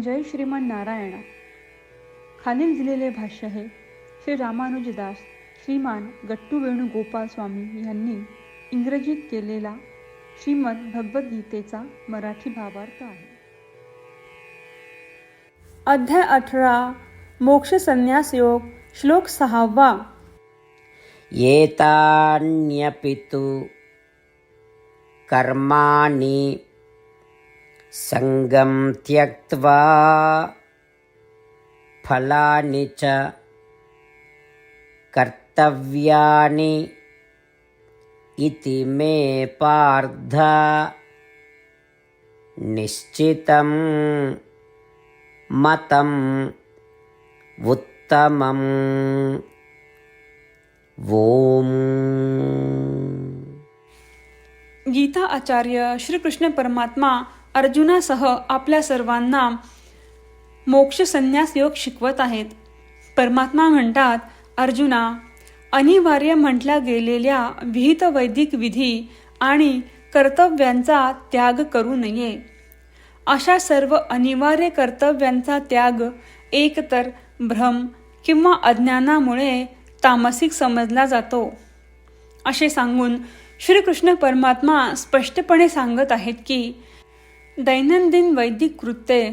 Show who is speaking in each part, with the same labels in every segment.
Speaker 1: जय श्रीमान नारायण. खालील दिलेले भाष्य हे श्री रामानुजदास श्रीमान गट्टू वेणुगोपाल स्वामी यांनी इंग्रजीत केलेला श्रीमद भगवद्गीतेचा मराठी भावार्थ आहे. अध्याय अठरा मोक्ष संन्यास योग श्लोक सहावा.
Speaker 2: येतान्यपितु कर्माणि सङ्गं त्यक्त्वा फलानि च कर्तव्यानि इति मे पार्थ। निश्चितं मतम् उत्तमम् ओम्
Speaker 1: गीता आचार्य श्रीकृष्ण परमात्मा अर्जुनासह आपल्या सर्वांना मोक्ष संन्यास योग शिकवत आहेत. परमात्मा म्हणतात अर्जुना अनिवार्य म्हटल्या गेलेल्या विहित वैदिक विधी आणि कर्तव्यांचा त्याग करू नये. अशा सर्व अनिवार्य कर्तव्यांचा त्याग एकतर भ्रम किंवा अज्ञानामुळे तामसिक समजला जातो. असे सांगून श्रीकृष्ण परमात्मा स्पष्टपणे सांगत आहेत की दैनंदिन वैदिक कृत्ये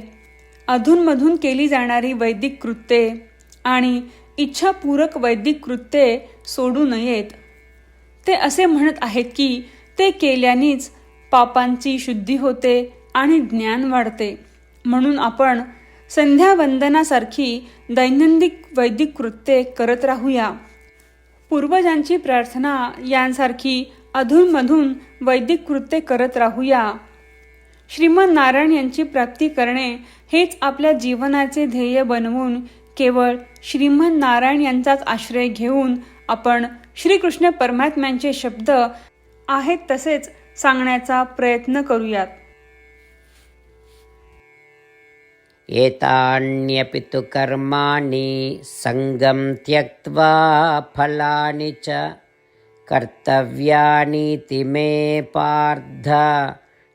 Speaker 1: अधूनमधून केली जाणारी वैदिक कृत्ये आणि इच्छापूरक वैदिक कृत्ये सोडू नयेत. ते असे म्हणत आहेत की ते केल्यानेच पापांची शुद्धी होते आणि ज्ञान वाढते. म्हणून आपण संध्यावंदनासारखी दैनंदिन वैदिक कृत्ये करत राहूया. पूर्वजांची प्रार्थना यांसारखी अधूनमधून वैदिक कृत्ये करत राहूया. श्रीमंत नारायण यांची प्राप्ती करणे हेच आपल्या जीवनाचे ध्येय बनवून केवळ श्रीमंत नारायण यांचाच आश्रय घेऊन आपण श्रीकृष्ण परमात्म्यांचे शब्द आहेत तसेच सांगण्याचा प्रयत्न करूयात.
Speaker 2: एतान्यपि तु कर्माणि सङ्गं त्यक्त्वा फलानि च कर्तव्यानीति मे पार्थ।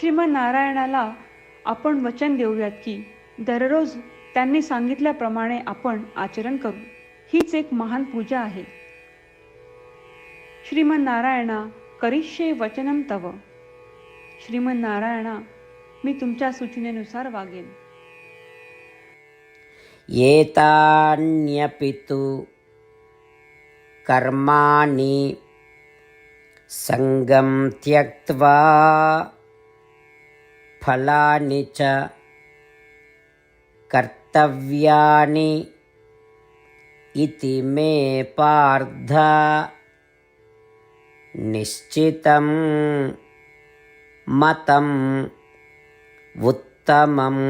Speaker 1: श्रीमन नारायणाला आपण वचन देऊयात की दररोज त्यांनी सांगितल्याप्रमाणे आपण आचरण करू. हीच एक महान पूजा आहे. श्रीमन नारायणा करिष्ये वचनम तव. श्रीमन नारायणा मी तुमच्या सूचनेनुसार वागेन.
Speaker 2: एतान्यपि तु कर्माणि सङ्गं त्यक्त्वा फलानि च कर्तव्यानि इति मे पार्थ निश्चितं मतम् उत्तमम्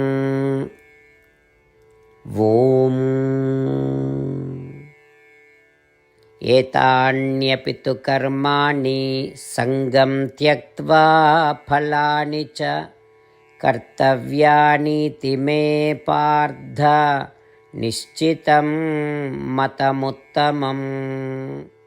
Speaker 2: ॐ एतान्यपि तु कर्माणि सङ्गं त्यक्त्वा फलानि च कर्तव्यानीति मे पार्थ। निश्चितं मतमुत्तमम्।